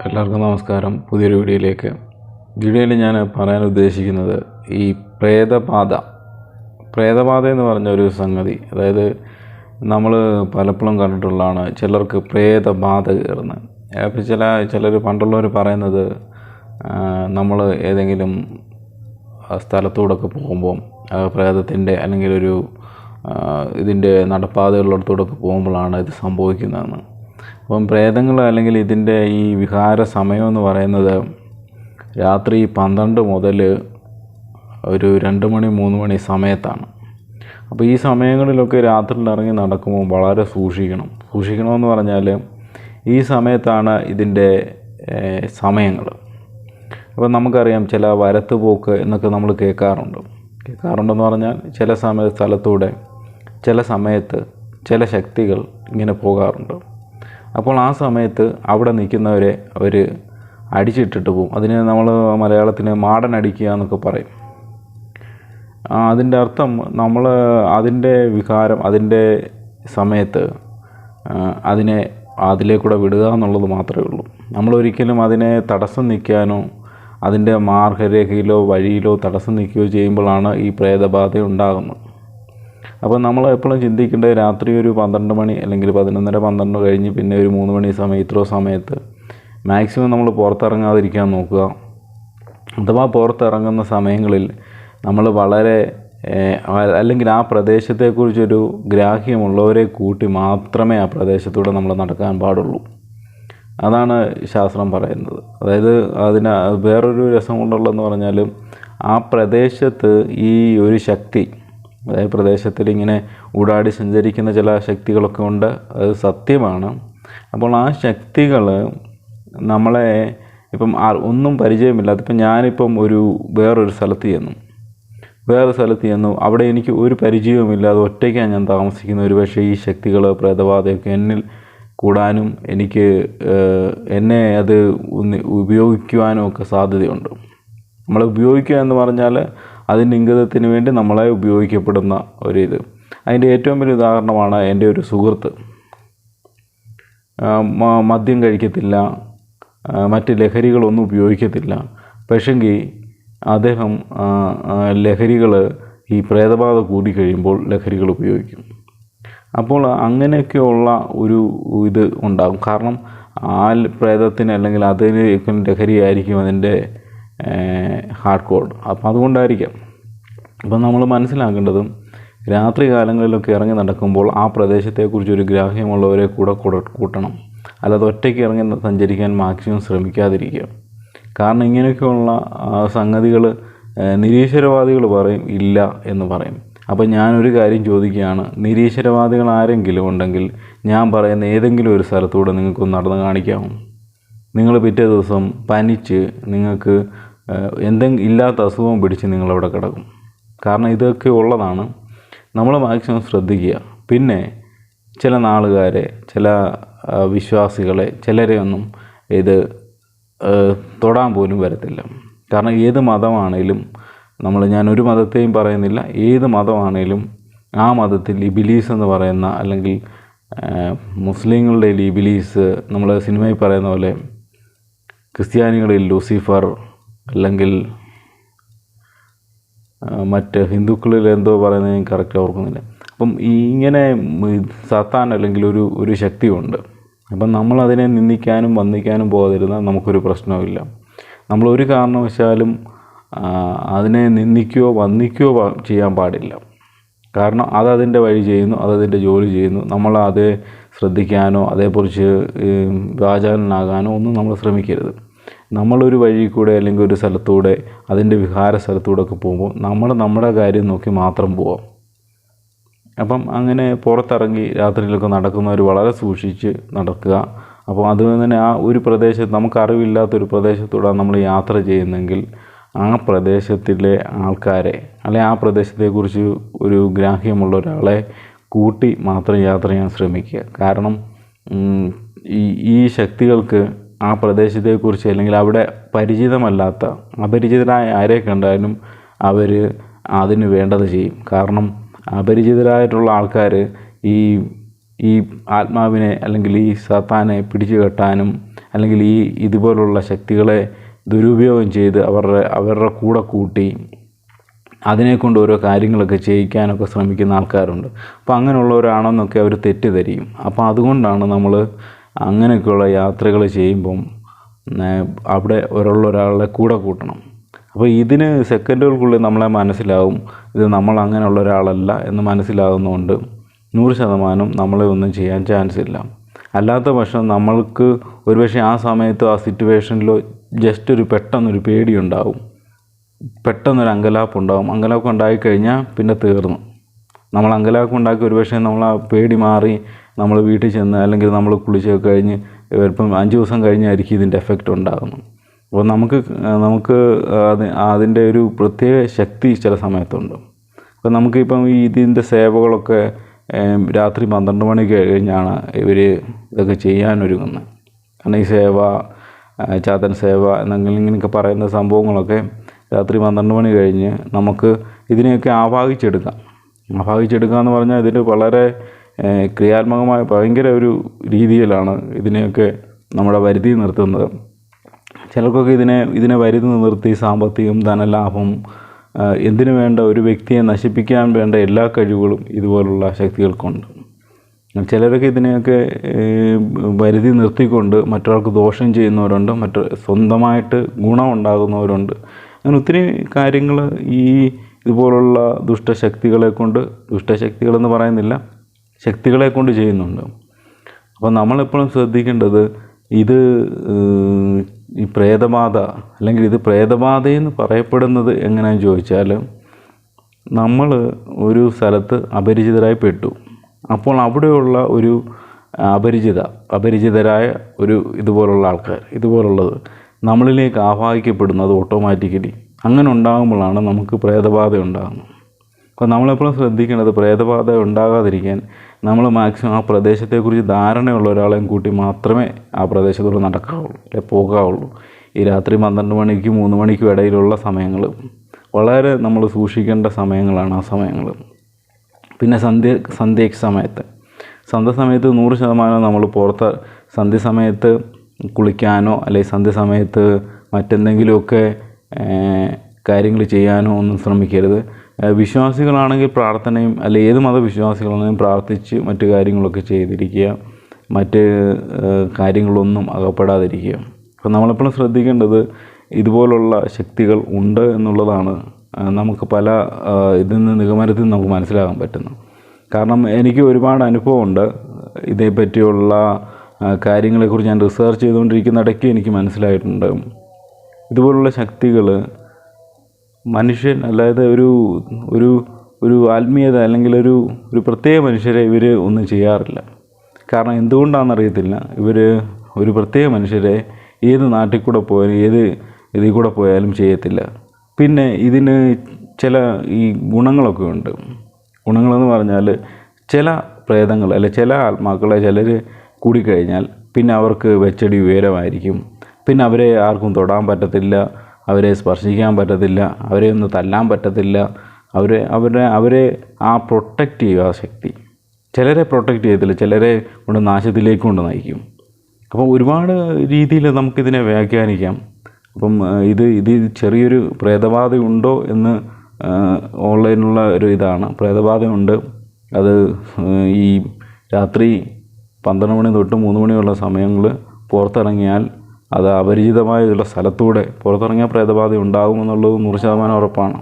എല്ലാവർക്കും നമസ്കാരം. പുതിയൊരു വീഡിയോയിലേക്ക്. വീഡിയോയിൽ ഞാൻ പറയാൻ ഉദ്ദേശിക്കുന്നത് ഈ പ്രേതബാധ. പ്രേതബാധ എന്ന് പറഞ്ഞ ഒരു സംഗതി അതായത് നമ്മൾ പലപ്പോഴും കണ്ടിട്ടുള്ളതാണ് ചിലർക്ക് പ്രേതബാധ കയറുന്നത്. അപ്പോൾ ചില ചിലർ പണ്ടുള്ളവർ പറയുന്നത് നമ്മൾ ഏതെങ്കിലും സ്ഥലത്തൂടൊക്കെ പോകുമ്പോൾ പ്രേതത്തിന്റെ അല്ലെങ്കിൽ ഒരു ഇതിന്റെ നടപ്പാതകളിലൂടെയൊക്കെ പോകുമ്പോഴാണ് ഇത് സംഭവിക്കുന്നതെന്ന്. അപ്പം പ്രേതങ്ങൾ അല്ലെങ്കിൽ ഇതിന്റെ ഈ വിഹാര സമയം എന്ന് പറയുന്നത് രാത്രി പന്ത്രണ്ട് മുതൽ ഒരു രണ്ട് മണി മൂന്ന് മണി സമയത്താണ്. അപ്പോൾ ഈ സമയങ്ങളിലൊക്കെ രാത്രിയിൽ ഇറങ്ങി നടക്കുമ്പോൾ വളരെ സൂക്ഷിക്കണം. സൂക്ഷിക്കണമെന്ന് പറഞ്ഞാൽ ഈ സമയത്താണ് ഇതിന്റെ സമയങ്ങൾ. അപ്പോൾ നമുക്കറിയാം ചില വരത്ത് പോക്ക് എന്നൊക്കെ നമ്മൾ കേൾക്കാറുണ്ട്. കേൾക്കാറുണ്ടെന്ന് പറഞ്ഞാൽ ചില സമയ സ്ഥലത്തൂടെ ചില സമയത്ത് ചില ശക്തികൾ ഇങ്ങനെ പോകാറുണ്ട്. അപ്പോൾ ആ സമയത്ത് അവിടെ നിൽക്കുന്നവരെ അവർ അടിച്ചിട്ടിട്ട് പോകും അതിന് നമ്മൾ മലയാളത്തിന് മാടൻ അടിക്കുക എന്നൊക്കെ പറയും. അതിന്റെ അർത്ഥം നമ്മൾ അതിന്റെ വികാരം അതിന്റെ സമയത്ത് അതിനെ അതിലേക്കൂടെ വിടുക എന്നുള്ളത് മാത്രമേ ഉള്ളൂ. നമ്മളൊരിക്കലും അതിനെ തടസ്സം നിൽക്കാനോ അതിന്റെ മാർഗരേഖയിലോ വഴിയിലോ തടസ്സം നിൽക്കുകയോ ചെയ്യുമ്പോഴാണ് ഈ പ്രേതബാധ ഉണ്ടാകുന്നത്. അപ്പോൾ നമ്മൾ എപ്പോഴും ചിന്തിക്കേണ്ടത് രാത്രി ഒരു പന്ത്രണ്ട് മണി അല്ലെങ്കിൽ പതിനൊന്നര പന്ത്രണ്ട് കഴിഞ്ഞ് പിന്നെ ഒരു മൂന്ന് മണി സമയം ഇത്രയോ സമയത്ത് മാക്സിമം നമ്മൾ പുറത്തിറങ്ങാതിരിക്കാൻ നോക്കുക. അഥവാ പുറത്തിറങ്ങുന്ന സമയങ്ങളിൽ നമ്മൾ വളരെ അല്ലെങ്കിൽ ആ പ്രദേശത്തെക്കുറിച്ചൊരു ഗ്രാഹ്യമുള്ളവരെ കൂട്ടി മാത്രമേ ആ പ്രദേശത്തൂടെ നമ്മൾ നടക്കാൻ പാടുള്ളൂ. അതാണ് ശാസ്ത്രം പറയുന്നത്. അതായത് അതിന് വേറൊരു രസം കൊണ്ടുള്ളതെന്ന് പറഞ്ഞാൽ ആ പ്രദേശത്ത് ഈ ഒരു ശക്തി അതായത് പ്രദേശത്തിൽ ഇങ്ങനെ ഊടാടി സഞ്ചരിക്കുന്ന ചില ശക്തികളൊക്കെ ഉണ്ട്. അത് സത്യമാണ്. അപ്പോൾ ആ ശക്തികൾ നമ്മളെ ഇപ്പം ഒന്നും പരിചയമില്ല അതിപ്പം ഞാനിപ്പം ഒരു വേറൊരു സ്ഥലത്ത് ചെന്നു. വേറെ സ്ഥലത്ത് ചെന്നു. അവിടെ എനിക്ക് ഒരു പരിചയവുമില്ല. അത് ഒറ്റയ്ക്കാണ് ഞാൻ താമസിക്കുന്നത്. ഒരു പക്ഷേ ഈ ശക്തികൾ പ്രേതബാധയൊക്കെ എന്നിൽ കൂടാനും എനിക്ക് എന്നെ അത് ഉപയോഗിക്കുവാനും ഒക്കെ സാധ്യതയുണ്ട്. നമ്മളെ ഉപയോഗിക്കുക എന്ന് പറഞ്ഞാൽ അതിന്റെ ഇംഗിതത്തിന് വേണ്ടി നമ്മളെ ഉപയോഗിക്കപ്പെടുന്ന ഒരു ഒരിത്. അതിന്റെ ഏറ്റവും വലിയ ഉദാഹരണമാണ് എന്റെ ഒരു സുഹൃത്ത്. മദ്യം കഴിക്കത്തില്ല മറ്റ് ലഹരികളൊന്നും ഉപയോഗിക്കത്തില്ല. പക്ഷെങ്കിൽ അദ്ദേഹം ലഹരികൾ ഈ പ്രേതബാധ കൂടിക്കഴിയുമ്പോൾ ലഹരികൾ ഉപയോഗിക്കും. അപ്പോൾ അങ്ങനെയൊക്കെയുള്ള ഒരു ഇത് ഉണ്ടാകും. കാരണം ആ പ്രേതത്തിന് അല്ലെങ്കിൽ അതിന് ലഹരിയായിരിക്കും അതിന്റെ ഹാർഡ് കോഡ് അപ്പം അതുകൊണ്ടായിരിക്കാം. അപ്പം നമ്മൾ മനസ്സിലാക്കേണ്ടതും രാത്രി കാലങ്ങളിലൊക്കെ ഇറങ്ങി നടക്കുമ്പോൾ ആ പ്രദേശത്തെക്കുറിച്ച് ഒരു ഗ്രാഹ്യമുള്ളവരെ കൂടെ കൂടെ കൂട്ടണം. അല്ലാതെ ഒറ്റയ്ക്ക് ഇറങ്ങി സഞ്ചരിക്കാൻ മാക്സിമം ശ്രമിക്കാതിരിക്കുക. കാരണം ഇങ്ങനെയൊക്കെയുള്ള സംഗതികൾ നിരീശ്വരവാദികൾ പറയും ഇല്ല എന്ന് പറയും. അപ്പോൾ ഞാനൊരു കാര്യം ചോദിക്കുകയാണ്. നിരീശ്വരവാദികൾ ആരെങ്കിലും ഉണ്ടെങ്കിൽ ഞാൻ പറയുന്ന ഏതെങ്കിലും ഒരു സ്ഥലത്തൂടെ നിങ്ങൾക്കൊന്ന് നടന്ന് കാണിക്കാമോ? നിങ്ങൾ പിറ്റേ ദിവസം പനിച്ച് നിങ്ങൾക്ക് എന്തെങ്കിലും ഇല്ലാത്ത അസുഖം പിടിച്ച് നിങ്ങളവിടെ കിടക്കും. കാരണം ഇതൊക്കെ ഉള്ളതാണ് നമ്മൾ മാക്സിമം ശ്രദ്ധിക്കുക. പിന്നെ ചില നാളുകാരെ ചില വിശ്വാസികളെ ചിലരെ ഒന്നും ഇത് തൊടാൻ പോലും വരത്തില്ല. കാരണം ഏത് മതമാണേലും നമ്മൾ ഞാൻ ഒരു മതത്തെയും പറയുന്നില്ല ഏത് മതമാണേലും ആ മതത്തിൽ ഈ ബിലീസ് എന്ന് പറയുന്ന അല്ലെങ്കിൽ മുസ്ലിങ്ങളുടെ ഈ ബിലീസ് നമ്മൾ സിനിമയിൽ പറയുന്ന പോലെ ക്രിസ്ത്യാനികളിൽ ലൂസിഫർ അല്ലെങ്കിൽ മറ്റ് ഹിന്ദുക്കളിൽ എന്തോ പറയുന്നത് ഞാൻ കറക്റ്റ് ഓർക്കുന്നില്ല. അപ്പം ഇങ്ങനെ സത്താൻ അല്ലെങ്കിൽ ഒരു ഒരു ശക്തിയുണ്ട്. അപ്പം നമ്മളതിനെ നിന്ദിക്കാനും വന്ദിക്കാനും പോകാതിരുന്നാൽ നമുക്കൊരു പ്രശ്നവുമില്ല നമ്മൾ ഒരു കാരണവശാലും അതിനെ നിന്ദിക്കുകയോ വന്ദിക്കുകയോ ചെയ്യാൻ പാടില്ല. കാരണം അത് വഴി ചെയ്യുന്നു അത് ജോലി ചെയ്യുന്നു. നമ്മൾ അത് ശ്രദ്ധിക്കാനോ അതേക്കുറിച്ച് ഉം, വാചാലനാകാനോ ഒന്നും നമ്മൾ ശ്രമിക്കരുത്. നമ്മളൊരു വഴി കൂടെ അല്ലെങ്കിൽ ഒരു സ്ഥലത്തൂടെ അതിന്റെ വിഹാര സ്ഥലത്തൂടെ ഒക്കെ പോകുമ്പോൾ നമ്മൾ നമ്മുടെ കാര്യം നോക്കി മാത്രം പോവാം. അപ്പം അങ്ങനെ പുറത്തിറങ്ങി രാത്രിയിലൊക്കെ നടക്കുന്നവർ വളരെ സൂക്ഷിച്ച് നടക്കുക. അപ്പോൾ അതുപോലെ തന്നെ ആ ഒരു പ്രദേശത്ത് നമുക്ക് അറിവില്ലാത്തൊരു പ്രദേശത്തൂടെ നമ്മൾ യാത്ര ചെയ്യുന്നെങ്കിൽ ആ പ്രദേശത്തിലെ ആൾക്കാരെ അല്ലെങ്കിൽ ആ പ്രദേശത്തെക്കുറിച്ച് ഒരു ഗ്രാഹ്യമുള്ള ഒരാളെ കൂട്ടി മാത്രം യാത്ര ചെയ്യാൻ ശ്രമിക്കുക. കാരണം ഈ ഈ ശക്തികൾക്ക് ആ പ്രദേശത്തെക്കുറിച്ച് അല്ലെങ്കിൽ അവിടെ പരിചിതമല്ലാത്ത അപരിചിതരായ ആരെ കണ്ടാലും അവർ അതിന് വേണ്ടത് ചെയ്യും. കാരണം അപരിചിതരായിട്ടുള്ള ആൾക്കാർ ഈ ഈ ആത്മാവിനെ അല്ലെങ്കിൽ ഈ സത്താനെ പിടിച്ചു കെട്ടാനും അല്ലെങ്കിൽ ഈ ഇതുപോലുള്ള ശക്തികളെ ദുരുപയോഗം ചെയ്ത് അവരുടെ അവരുടെ കൂടെ കൂട്ടി അതിനെക്കൊണ്ട് ഓരോ കാര്യങ്ങളൊക്കെ ചെയ്യിക്കാനൊക്കെ ശ്രമിക്കുന്ന ആൾക്കാരുണ്ട്. അപ്പോൾ അങ്ങനെയുള്ളവരാണെന്നൊക്കെ അവർ തെറ്റിദ്ധരിക്കും. അപ്പോൾ അതുകൊണ്ടാണ് നമ്മൾ അങ്ങനെയൊക്കെയുള്ള യാത്രകൾ ചെയ്യുമ്പം അവിടെ ഒരാളുള്ള ഒരാളുടെ കൂടെ കൂട്ടണം. അപ്പോൾ ഇതിന് സെക്കൻഡുകൾക്കുള്ളിൽ നമ്മളെ മനസ്സിലാവും ഇത് നമ്മൾ അങ്ങനെയുള്ള ഒരാളല്ല എന്ന് മനസ്സിലാകുന്നതുകൊണ്ട് നൂറ് ശതമാനം നമ്മളെ ഒന്നും ചെയ്യാൻ ചാൻസ് ഇല്ല. അല്ലാത്ത പക്ഷം നമ്മൾക്ക് ഒരുപക്ഷെ ആ സമയത്തോ ആ സിറ്റുവേഷനിലോ ജസ്റ്റ് ഒരു പെട്ടെന്നൊരു പേടിയുണ്ടാവും. പെട്ടെന്നൊരു അങ്കലാപ്പ് ഉണ്ടാവും അങ്കലാപ്പ് ഉണ്ടായിക്കഴിഞ്ഞാൽ പിന്നെ തീർന്നു. നമ്മൾ അങ്കലാപ്പ് ഉണ്ടാക്കി ഒരുപക്ഷെ നമ്മൾ ആ പേടി മാറി നമ്മൾ വീട്ടിൽ ചെന്ന് അല്ലെങ്കിൽ നമ്മൾ കുളിച്ചൊക്കെ കഴിഞ്ഞ് ഇപ്പം അഞ്ച് ദിവസം കഴിഞ്ഞായിരിക്കും ഇതിന്റെ എഫക്റ്റ് ഉണ്ടാകുന്നത്. അപ്പോൾ നമുക്ക് നമുക്ക് അത് അതിന്റെ ഒരു പ്രത്യേക ശക്തി ചില സമയത്തുണ്ട്. അപ്പോൾ നമുക്കിപ്പം ഈ ഇതിന്റെ സേവകളൊക്കെ രാത്രി പന്ത്രണ്ട് മണി കഴിഞ്ഞാണ് ഇവർ ഇതൊക്കെ ചെയ്യാനൊരുങ്ങുന്നത് കാരണം ഈ സേവ ചാത്തൻ സേവ എന്നെങ്കിലും ഇങ്ങനെയൊക്കെ പറയുന്ന സംഭവങ്ങളൊക്കെ രാത്രി പന്ത്രണ്ട് മണി കഴിഞ്ഞ് നമുക്ക് ഇതിനെയൊക്കെ ആവാഹിച്ചെടുക്കാം. ആവാഹിച്ചെടുക്കുക എന്ന് പറഞ്ഞാൽ ഇതിന് വളരെ ക്രിയാത്മകമായ ഭയങ്കര ഒരു രീതിയിലാണ് ഇതിനെയൊക്കെ നമ്മുടെ വരുതി നിർത്തുന്നത്. ചിലർക്കൊക്കെ ഇതിനെ ഇതിനെ വരുതി നിർത്തി സാമ്പത്തികം ധനലാഭം എന്തിനു വേണ്ട ഒരു വ്യക്തിയെ നശിപ്പിക്കാൻ വേണ്ട എല്ലാ കഴിവുകളും ഇതുപോലുള്ള ശക്തികൾക്കുണ്ട്. ചിലരൊക്കെ ഇതിനെയൊക്കെ വരുതി നിർത്തിക്കൊണ്ട് മറ്റൊരാൾക്ക് ദോഷം ചെയ്യുന്നവരുണ്ട് മറ്റ് സ്വന്തമായിട്ട് ഗുണമുണ്ടാകുന്നവരുണ്ട്. അങ്ങനെ ഒത്തിരി കാര്യങ്ങൾ ഈ ഇതുപോലുള്ള ദുഷ്ടശക്തികളെ കൊണ്ട് ദുഷ്ടശക്തികളെന്ന് പറയുന്നില്ല ശക്തികളെ കൊണ്ട് ചെയ്യുന്നുണ്ട്. അപ്പോൾ നമ്മളെപ്പോഴും ശ്രദ്ധിക്കേണ്ടത് ഇത് ഈ പ്രേതബാധ അല്ലെങ്കിൽ ഇത് പ്രേതബാധയെന്ന് പറയപ്പെടുന്നത് എങ്ങനെയാണെന്ന് ചോദിച്ചാൽ നമ്മൾ ഒരു സ്ഥലത്ത് അപരിചിതരായി പെട്ടു. അപ്പോൾ അവിടെയുള്ള ഒരു അപരിചിത അപരിചിതരായ ഒരു ഇതുപോലുള്ള ആൾക്കാർ ഇതുപോലുള്ളത് നമ്മളിലേക്ക് ആവാഹിക്കപ്പെടുന്നത് ഓട്ടോമാറ്റിക്കലി. അങ്ങനെ ഉണ്ടാകുമ്പോഴാണ് നമുക്ക് പ്രേതബാധ ഉണ്ടാകുന്നത് അപ്പോൾ നമ്മളെപ്പോഴും ശ്രദ്ധിക്കേണ്ടത് പ്രേതബാധ ഉണ്ടാകാതിരിക്കാൻ നമ്മൾ മാക്സിമം ആ പ്രദേശത്തെക്കുറിച്ച് ധാരണയുള്ള ഒരാളെയും കൂട്ടി മാത്രമേ ആ പ്രദേശത്തൂടെ നടക്കാവുള്ളൂ അല്ലെ പോകാവുള്ളൂ. ഈ രാത്രി പന്ത്രണ്ട് മണിക്കും മൂന്ന് മണിക്കും ഇടയിലുള്ള സമയങ്ങൾ വളരെ നമ്മൾ സൂക്ഷിക്കേണ്ട സമയങ്ങളാണ് ആ സമയങ്ങൾ പിന്നെ സന്ധ്യ സന്ധ്യയ്ക്ക് സമയത്ത്. സന്ധ്യ സമയത്ത് നൂറ് ശതമാനം നമ്മൾ പുറത്ത് സന്ധ്യ സമയത്ത് കുളിക്കാനോ അല്ലെങ്കിൽ സന്ധ്യ സമയത്ത് മറ്റെന്തെങ്കിലുമൊക്കെ കാര്യങ്ങൾ ചെയ്യാനോ ഒന്നും ശ്രമിക്കരുത്. വിശ്വാസികളാണെങ്കിൽ പ്രാർത്ഥനയും അല്ലെ ഏത് മതവിശ്വാസികളാണെങ്കിലും പ്രാർത്ഥിച്ച് മറ്റു കാര്യങ്ങളൊക്കെ ചെയ്തിരിക്കുക. മറ്റ് കാര്യങ്ങളൊന്നും അകപ്പെടാതിരിക്കുക. അപ്പോൾ നമ്മളെപ്പോഴും ശ്രദ്ധിക്കേണ്ടത് ഇതുപോലുള്ള ശക്തികൾ ഉണ്ട് എന്നുള്ളതാണ്. നമുക്ക് പല ഇതിൽ നിന്ന് നിഗമനത്തിൽ നമുക്ക് മനസ്സിലാക്കാൻ പറ്റുന്നു കാരണം എനിക്ക് ഒരുപാട് അനുഭവമുണ്ട്. ഇതേപ്പറ്റിയുള്ള കാര്യങ്ങളെക്കുറിച്ച് ഞാൻ റിസർച്ച് ചെയ്തുകൊണ്ടിരിക്കുന്ന ഇടയ്ക്ക് എനിക്ക് മനസ്സിലായിട്ടുണ്ട്. ഇതുപോലുള്ള ശക്തികൾ മനുഷ്യൻ അല്ലാതെ ഒരു ഒരു ഒരു ആത്മീയത അല്ലെങ്കിൽ ഒരു ഒരു പ്രത്യേക മനുഷ്യരെ ഇവർ ഒന്നും ചെയ്യാറില്ല. കാരണം എന്തുകൊണ്ടാണെന്നറിയത്തില്ല. ഇവർ ഒരു പ്രത്യേക മനുഷ്യരെ ഏത് നാട്ടിൽ കൂടെ പോയാലും ഏത് ഇതിൽ കൂടെ പോയാലും ചെയ്യത്തില്ല. പിന്നെ ഇതിന് ചില ഈ ഗുണങ്ങളൊക്കെ ഉണ്ട്. ഗുണങ്ങളെന്ന് പറഞ്ഞാൽ ചില പ്രേതങ്ങൾ അല്ലെ ചില ആത്മാക്കളെ ചിലർ കൂടിക്കഴിഞ്ഞാൽ പിന്നെ അവർക്ക് വെച്ചടി ഉയരമായിരിക്കും. പിന്നെ അവരെ ആർക്കും തൊടാൻ പറ്റത്തില്ല. അവരെ സ്പർശിക്കാൻ പറ്റത്തില്ല അവരെ ഒന്ന് തല്ലാൻ പറ്റത്തില്ല. അവരെ അവരെ അവരെ ആ പ്രൊട്ടക്റ്റ് ചെയ്യുക ആ ശക്തി. ചിലരെ പ്രൊട്ടക്റ്റ് ചെയ്യത്തില്ല ചിലരെ കൊണ്ട് നാശത്തിലേക്ക് കൊണ്ട് നയിക്കും. അപ്പം ഒരുപാട് രീതിയിൽ നമുക്കിതിനെ വ്യാഖ്യാനിക്കാം. അപ്പം ഇത് ഇത് ചെറിയൊരു പ്രേതബാധയുണ്ടോ എന്ന് ഓൺലൈനുള്ള ഒരു ഇതാണ്. പ്രേതബാധയുണ്ട് അത് ഈ രാത്രി പന്ത്രണ്ട് മണി തൊട്ട് മൂന്ന് മണിയുള്ള സമയങ്ങൾ പുറത്തിറങ്ങിയാൽ അത് അപരിചിതമായുള്ള സ്ഥലത്തൂടെ പുറത്തിറങ്ങിയാൽ പ്രേതബാധ ഉണ്ടാകുമെന്നുള്ളത് നൂറ് ശതമാനം ഉറപ്പാണ്.